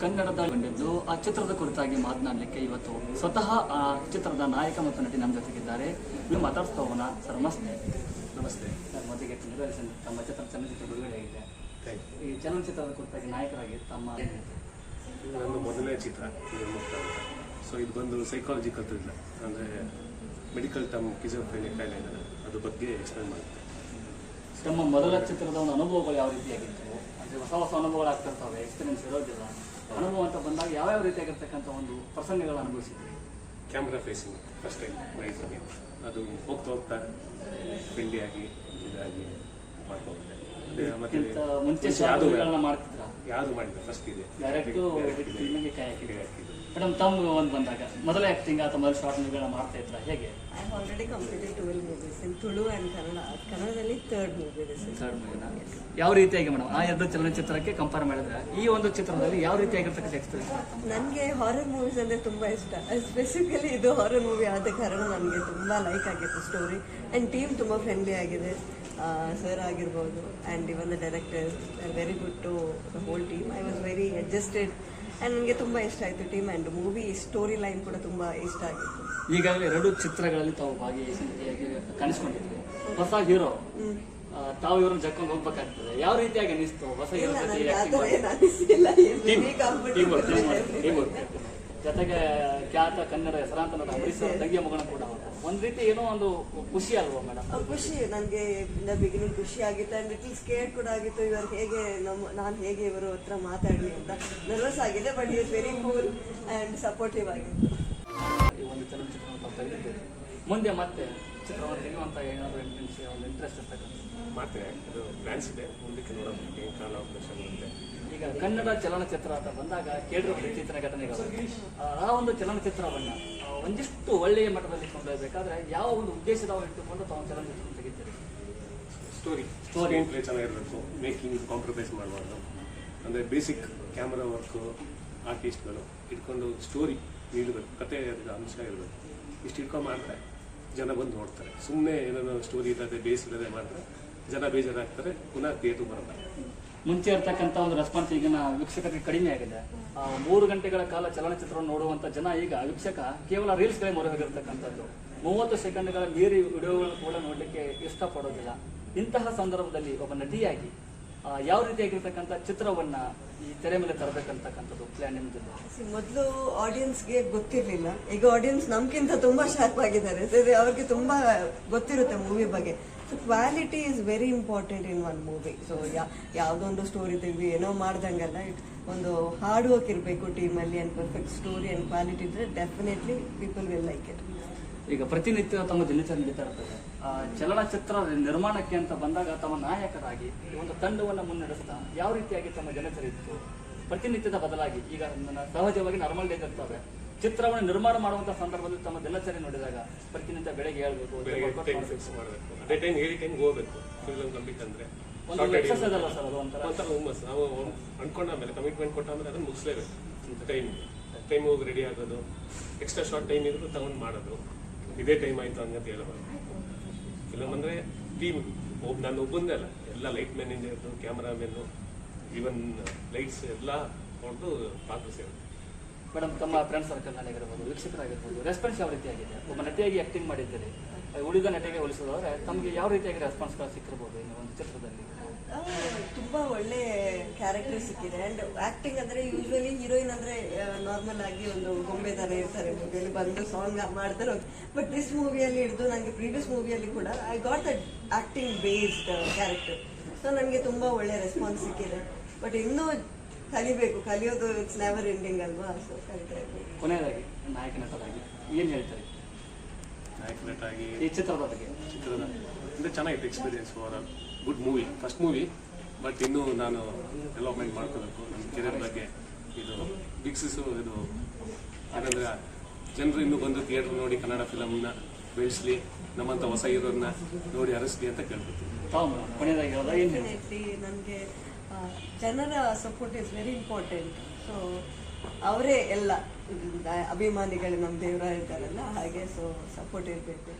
ಕನ್ನಡದ ಬಂದಿದ್ದು ಆ ಚಿತ್ರದ ಕುರಿತಾಗಿ ಮಾತನಾಡಲಿಕ್ಕೆ ಇವತ್ತು ಸ್ವತಃ ಆ ಚಿತ್ರದ ನಾಯಕ ಮತ್ತು ನಟಿ ನಮ್ಮ ಜೊತೆಗಿದ್ದಾರೆ. ನೀವು ಮಾತಾಡ್ತಾ ಹೋಗೋಣ. ಸರ್ ನಮಸ್ತೆ. ನಮಸ್ತೆ. ಸರ್ ಮೊದಲಿಗೆ ತಮ್ಮ ಚಿತ್ರ ಚಲನಚಿತ್ರ ಬಿಡುಗಡೆ ಆಗಿದೆ. ಥ್ಯಾಂಕ್ ಈ ಚಲನಚಿತ್ರದ ಕುರಿತಾಗಿ ನಾಯಕರಾಗಿ ತಮ್ಮ ನನ್ನ ಮೊದಲನೇ ಚಿತ್ರ ಸೊ ಇದು ಬಂದು ಸೈಕಾಲಜಿಕಲ್ ಥ್ರಿಲ್ಲರ್ ಅಂದರೆ ಮೆಡಿಕಲ್ ಟರ್ಮ್ ಕಿಜೋಫ್ರೇನಿಕ್ ಕಾಯಿಲೆ ಅದ್ರ ಬಗ್ಗೆ ಎಕ್ಸ್ಪ್ಲೇನ್ ಮಾಡುತ್ತೆ. ತಮ್ಮ ಮೊದಲ ಚಿತ್ರದ ಒಂದು ಅನುಭವಗಳು ಯಾವ ರೀತಿಯಾಗಿತ್ತು? ಹೊಸ ಹೊಸ ಅನುಭವಗಳು ಆಗ್ತಿರ್ತವೆ ಎಕ್ಸ್ಪೀರಿಯನ್ಸ್ ಇರೋದಿಲ್ಲ ಅನುಭವ ಅಂತ ಬಂದಾಗ ಯಾವ್ಯಾವ ರೀತಿಯಾಗಿರ್ತಕ್ಕಂಥ ಒಂದು ಪ್ರಸಂಗಗಳು ಅನುಭವಿಸಿದ್ರಿ? ಕ್ಯಾಮ್ರಾ ಫೇಸಿಂಗ್ ಫಸ್ಟ್ ಟೈಮ್ ಅದು ಹೋಗ್ತಾ ಹೋಗ್ತಾ ಫ್ರೆಂಡ್ಲಿಯಾಗಿ ಇದಾಗಿ ಮಾಡ್ಕೊಂಡೆ ಮತ್ತೆ ಮುಂಚೆ ಯಾವುದು ಶಾಲೆಗಳನ್ನ ಮಾಡ್ತಿದ್ರ? ಯಾವುದು ಮಾಡಿಲ್ಲ ಫಸ್ಟ್ ಇದೆ? ಡೈರೆಕ್ಟು Direct ಮೇಡಮ್ ತಮ್ಮ ಒಂದು ಬಂದಾಗ ಮೊದಲ ಆಕ್ಟಿಂಗ್ ಅಥವಾ ಮೊದಲ ಶಾರ್ಟ್ ಮೂವಿಗಳನ್ನ ಮಾಡ್ತಾ ಇದ್ರ ಹೇಗೆ? I have already completed 12 movies in Tulu and Kannada ಕನ್ನಡದಲ್ಲಿ ಥರ್ಡ್ ಮೂವಿ ದಿಸ್ ಥರ್ಡ್ ಮೂವಿನ ಯಾವ ರೀತಿಯಾಗಿ ಮೇಡಮ್ ಆ ಎರಡು ಚಲನಚಿತ್ರಕ್ಕೆ ಕಂಪೇರ್ ಮಾಡಿದ್ರೆ ಈ ಒಂದು ಚಿತ್ರದಲ್ಲಿ ಯಾವ ರೀತಿಯಾಗಿರ್ತಕ್ಕಂಥ ಎಕ್ಸ್ಪೀರಿಯನ್ಸ್ ನನಗೆ ಹಾರರ್ ಮೂವೀಸ್ ಅಂದರೆ ತುಂಬ ಇಷ್ಟ. ಸ್ಪೆಸಿಫಿಕಲಿ ಇದು ಹಾರರ್ ಮೂವಿ ಆದ ಕಾರಣ ನನಗೆ ತುಂಬ ಲೈಕ್ ಆಗಿತ್ತು ಸ್ಟೋರಿ ಆ್ಯಂಡ್ ಟೀಮ್ ತುಂಬ ಫ್ರೆಂಡ್ಲಿ ಆಗಿದೆ. ಸರ್ ಆಗಿರ್ಬೋದು and even the director very good to the whole team I was very adjusted and ನನಗೆ ತುಂಬ ಇಷ್ಟ ಆಯಿತು team and movie story line ಕೂಡ ತುಂಬ ಇಷ್ಟ ಆಗಿತ್ತು. ಈಗಾಗಲೇ ಎರಡು ಚಿತ್ರಗಳಲ್ಲಿ ತಾವು ಭಾಗಿಯಾಗಿ ಕಾಣಿಸ್ಕೊಂಡಿದ್ದೀವಿ ಹೊಸ ಹೀರೋ ತಾವು ಇವ್ರನ್ನ ಜಕ್ಕೊಂಡು ಹೋಗ್ಬೇಕಾಗ್ತದೆ. ಯಾವ ರೀತಿಯಾಗಿ ಅನಿಸ್ತು ಹೊಸ ಹೀರೋ ಜೊತೆ acting ಥರ ಮಾಡಿ? ಏನು ಜೊತೆಗೆ ಖ್ಯಾತ ಕನ್ನಡ ಹೆಸರಾಂತ ನಟ ಅಂಬರೀಶ್ ಅವರ ತಂಗಿಯ ಮಗನ ಕೂಡ. ಒಂದ್ ರೀತಿ ಏನೋ ಒಂದು ಖುಷಿ ಅಲ್ವಾ ಮೇಡಮ್ ಖುಷಿ. ನನಗೆ ಬಿಗಿನಿಂಗ್ ಖುಷಿ ಆಗಿತ್ತು. ಆ್ಯಂಡ್ ಲಿಟಲ್ ಸ್ಕೇರ್ ಕೂಡ ಆಗಿತ್ತು. ಇವರು ಹೇಗೆ ನಮ್ಮ ನಾನು ಹೇಗೆ ಇವರ ಹತ್ರ ಮಾತಾಡಲಿ ಅಂತ. ನರ್ವಸ್ ಆಗಿದೆ but is very cool and supportive ಆಗಿತ್ತು ಈ ಒಂದು ಚಲನಚಿತ್ರ ಮುಂದೆ ಮತ್ತೆ ಏನಾದ್ರು ಇಂಟೆನ್ಸಿ ಒಂದು ಇಂಟ್ರೆಸ್ಟ್ ಅದು ಪ್ಲ್ಯಾನ್ಸ್ ಇದೆ. ಮುಂದಕ್ಕೆ ನೋಡೋಣ. ಏನು ಕಾಲ ಅವಕಾಶ ಬರುತ್ತೆ ಈಗ ಕನ್ನಡ ಚಲನಚಿತ್ರ ಅಂತ ಬಂದಾಗ ಕೇಳಿರೋ ಇತ್ತೀಚಿನ ಘಟನೆಗಳು. ಆ, ಒಂದು ಚಲನಚಿತ್ರವನ್ನು ಒಂದಿಷ್ಟು ಒಳ್ಳೆಯ ಮಟ್ಟದಲ್ಲಿ ಕೊಂಡೊಯ್ಬೇಕಾದ್ರೆ ಯಾವ ಒಂದು ಉದ್ದೇಶದ ಇಟ್ಟುಕೊಂಡು ತಾವು ಚಲನಚಿತ್ರ ತೆಗಿತೀರಿ? ಸ್ಟೋರಿ ಸ್ಟೋರಿ ಪ್ಲೇ ಚೆನ್ನಾಗಿರಬೇಕು. ಮೇಕಿಂಗ್ ಕಾಂಪ್ರಮೈಸ್ ಮಾಡಬಾರ್ದು. ಅಂದರೆ ಬೇಸಿಕ್ ಕ್ಯಾಮ್ರಾ ವರ್ಕು ಆರ್ಟಿಸ್ಟ್ಗಳು ಇಟ್ಕೊಂಡು ಸ್ಟೋರಿ ನೀಡಬೇಕು. ಕತೆ ಅಂಶ ಇರಬೇಕು. ಇಷ್ಟು ಇಟ್ಕೊಂಡು ಮಾಡಿದ್ರೆ ಜನ ಬಂದು ನೋಡ್ತಾರೆ. ಸುಮ್ಮನೆ ಏನೇನೋ ಸ್ಟೋರಿ ಇಲ್ಲದೆ, ಬೇಸ್ ಇಲ್ಲದೆ ಮಾಡಿದ್ರೆ ಜನ ಬೇಜಾರಾಗ್ತಾರೆ, ಪುನಃ ಥಿಯೇಟರ್ ಬರಲ್ಲ. ಮುಂಚೆ ಇರ್ತಕ್ಕಂಥ ಒಂದು ರೆಸ್ಪಾನ್ಸ್ ಈಗಿನ ವೀಕ್ಷಕರಿಗೆ ಕಡಿಮೆ ಆಗಿದೆ. ಮೂರು ಗಂಟೆಗಳ ಕಾಲ ಚಲನಚಿತ್ರವನ್ನು ನೋಡುವಂತ ಜನ ಈಗ ವೀಕ್ಷಕ ಕೇವಲ ರೀಲ್ಸ್ಗಳೇ ಮೊರೆ ಹೋಗಿರ್ತಕ್ಕಂಥದ್ದು ಮೂವತ್ತು ಸೆಕೆಂಡ್ಗಳ ಮೀರಿ ವಿಡಿಯೋಗಳನ್ನು ಕೂಡ ನೋಡಲಿಕ್ಕೆ ಇಷ್ಟಪಡೋದಿಲ್ಲ. ಇಂತಹ ಸಂದರ್ಭದಲ್ಲಿ ಒಬ್ಬ ನಟಿಯಾಗಿ ಯಾವ ರೀತಿಯಾಗಿರ್ತಕ್ಕಂಥ ಚಿತ್ರವನ್ನ ಈ ತೆರೆ ಮೇಲೆ ತರಬೇಕಂತಕ್ಕಂಥದ್ದು ಪ್ಲಾನ್ ನಿಮ್ದು? ಮೊದಲು ಆಡಿಯನ್ಸ್ಗೆ ಗೊತ್ತಿರಲಿಲ್ಲ. ಈಗ ಆಡಿಯನ್ಸ್ ನಮ್ಗಿಂತ ತುಂಬಾ ಶಾರ್ಪ್ ಆಗಿದ್ದಾರೆ. ಅವ್ರಿಗೆ ತುಂಬಾ ಗೊತ್ತಿರುತ್ತೆ ಮೂವಿ ಬಗ್ಗೆ. So quality is very important in one movie so ಯಾವುದೊಂದು ಸ್ಟೋರಿ ತೆಗೆದು ಏನೋ ಮಾಡ್ದಂಗಲ್ಲ ಒಂದು ಹಾರ್ಡ್ ವರ್ಕ್ ಇರಬೇಕು ಟೀಮಲ್ಲಿ and perfect story and quality ಇದ್ರೆ definitely people will like it ಈಗ ಪ್ರತಿನಿತ್ಯ ತಮ್ಮ ದಿನಚರಿ ನಡೀತಾ ಇರ್ತದೆ ಆ, ಚಲನಚಿತ್ರ ನಿರ್ಮಾಣಕ್ಕೆ ಅಂತ ಬಂದಾಗ ತಮ್ಮ ನಾಯಕರಾಗಿ ಒಂದು ತಂಡವನ್ನು ಮುನ್ನಡೆಸ್ತಾ ಯಾವ ರೀತಿಯಾಗಿ ತಮ್ಮ ದಿನಚರಿ ಇತ್ತು? ಪ್ರತಿನಿತ್ಯದ ಬದಲಾಗಿ ಈಗ ನನ್ನ ಸಹಜವಾಗಿ ನಾರ್ಮಲ್ ಡೇಸ್ ಇರ್ತವೆ. ಚಿತ್ರವನ್ನು ನಿರ್ಮಾಣ ಮಾಡುವಂತ ಸಂದರ್ಭದಲ್ಲಿ ತಮ್ಮ ದಿನಚರಿ ನೋಡಿದಾಗ ಪ್ರತಿನಿತ್ಯ ಬೆಳಗ್ಗೆ ಹೇಳ್ಬೇಕು ಹೋಗ್ಬೇಕು. ಫಿಲ್ಮ್ ಕಂಪ್ಲೀಟ್ ಅಂದರೆ. ನಾವು ಅನ್ಕೊಂಡ ಮೇಲೆ ಕಮಿಟ್ಮೆಂಟ್ ಕೊಟ್ಟ ಮೇಲೆ ಅದನ್ನು ಮುಗಿಸ್ಲೇಬೇಕು. ಟೈಮ್ ಟೈಮ್ ಹೋಗಿ ರೆಡಿ ಆಗೋದು. ಎಕ್ಸ್ಟ್ರಾ ಶಾರ್ಟ್ ಟೈಮ್ ಇದ್ರು ತಗೊಂಡು ಮಾಡೋದು. ಇದೇ ಟೈಮ್ ಆಯ್ತು ಅಂತ ಹೇಳಬಾರ್ದು ಫಿಲಮ್ ಅಂದರೆ ಟೀಮ್ ಒಬ್ಬ ನಾನು ಒಬ್ಬಂದೇ ಅಲ್ಲ. ಎಲ್ಲ ಲೈಟ್ ಮ್ಯಾನೇಜರ್ದು ಕ್ಯಾಮ್ರಾಮೆನ್ನು ಈವನ್ ಲೈಟ್ಸ್ ಎಲ್ಲ ಹೊಡೆದು ಪಾತ್ರ ಸೇರುತ್ತೆ ಮೇಡಮ್, ತಮ್ಮ ಫ್ರೆಂಡ್ ಸರ್ಕಲ್ ಆಗಿರ್ಬೋದು, ವೀಕ್ಷಕರಾಗಿರ್ಬೋದು ರೆಸ್ಪಾನ್ಸ್ ಯಾವ ರೀತಿಯಾಗಿದೆ ಒಬ್ಬ ನಟಿಯಾಗಿ ಆಕ್ಟಿಂಗ್ ಮಾಡಿದ್ದೀರಿ. ಉಳಿದ ನಟಿಗೆ ಹೋಲಿಸೋದಾದ್ರೆ ತಮಗೆ ಯಾವ ರೀತಿಯಾಗಿ ರೆಸ್ಪಾನ್ಸ್ಗಳು ಸಿಕ್ಕಿರ್ಬೋದು ಇನ್ನು ಒಂದು ಚಿತ್ರದಲ್ಲಿ? ತುಂಬ ಒಳ್ಳೆ ಕ್ಯಾರೆಕ್ಟರ್ ಸಿಕ್ಕಿದೆ. ಆ್ಯಂಡ್ ಆ್ಯಕ್ಟಿಂಗ್ ಅಂದರೆ ಯೂಶ್ವಲಿ ಹೀರೋಯಿನ್ ಅಂದರೆ ನಾರ್ಮಲ್ ಆಗಿ ಒಂದು ಗೊಂಬೆ ಥರ ಇರ್ತಾರೆ. ಮೂವಿಯಲ್ಲಿ ಬಂದು ಸಾಂಗ್ ಮಾಡ್ತಾರೆ. ಬಟ್ ದಿಸ್ ಮೂವಿಯಲ್ಲಿ ಹಿಡಿದು ನನಗೆ ಪ್ರೀವಿಯಸ್ ಮೂವಿಯಲ್ಲಿ ಕೂಡ I got that acting based character so ನನಗೆ ತುಂಬ ಒಳ್ಳೆ ರೆಸ್ಪಾನ್ಸ್ ಸಿಕ್ಕಿದೆ. ಬಟ್ ಇನ್ನೂ ಕಲಿಬೇಕು ಕಲಿಯೋದು ಇಟ್ಸ್ ನೆವರ್ ಎಂಡಿಂಗ್ ಅಲ್ವಾ? ಸೊ ಕಲಿತಾ ಇರ್ಬೇಕು ಕೊನೆಯದಾಗಿ ನಾಯಕ ನಟರಾಗಿ ಏನು ಹೇಳ್ತಾರೆ? ನಾಯಕ ನಟಾಗಿ ಈ ಚಿತ್ರದ ಬಗ್ಗೆ. ಚಿತ್ರದ. ಅಂದರೆ ಚೆನ್ನಾಗಿತ್ತು experience over good movie first movie but ಇನ್ನೂ ನಾನು ಡೆವಲಪ್ಮೆಂಟ್ ಮಾಡ್ಕೋಬೇಕು. ನನ್ನ ಕೆರಿಯರ್ ಬಗ್ಗೆ ಇದು ವೀಕ್ಷಿಸು ಇದು ಯಾಕಂದರೆ ಜನರು ಇನ್ನೂ ಬಂದು ಥಿಯೇಟ್ರ್ ನೋಡಿ ಕನ್ನಡ ಫಿಲಮ್ನ ಬೆಳೆಸಲಿ ನಮ್ಮಂಥ ಹೊಸ ಹೀರೋನ್ನ ನೋಡಿ ಹರಿಸ್ಲಿ ಅಂತ ಕೇಳ್ಕೊತೀನಿ. ತಾವು ಕೊನೆಯದಾಗಿ ಏನು ನನಗೆ ಜನರ support is very important so ಅವರೇ ಎಲ್ಲ ಅಭಿಮಾನಿಗಳು ನಮ್ಮ ದೇವರ ಇದ್ದಾರಲ್ಲ ಹಾಗೆ ಸೊ ಸಪೋರ್ಟ್ ಇರಬೇಕು.